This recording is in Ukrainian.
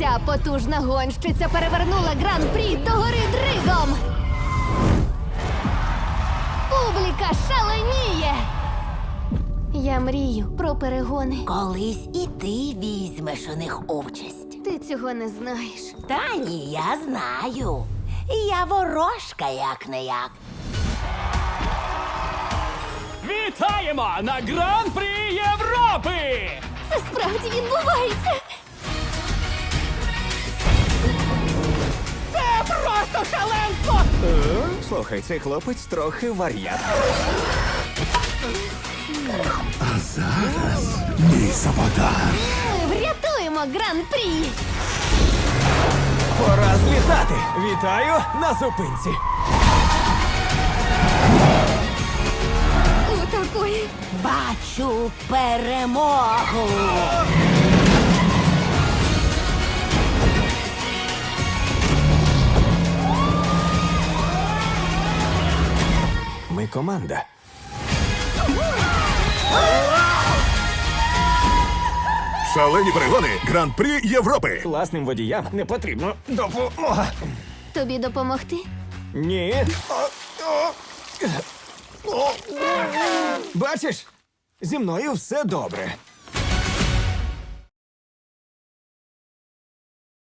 Ця потужна гонщиця перевернула гран-прі до гори дригом. Публіка шаленіє. Я мрію про перегони. Колись і ти візьмеш у них участь. Ти цього не знаєш. Та ні, я знаю. Я ворожка як не як. Вітаємо на Гран-прі Європи! Це справді відбувається. Слухай, цей хлопець трохи вар'ят. А зараз Мій саботаж. Ми врятуємо гран-прі. Пора злітати! Вітаю на зупинці! У такої Бачу перемогу. Команда. Шалені перегони Гран-прі Європи. Класним водіям не потрібно допомога. тобі допомогти? Ні. Бачиш, зі мною все добре.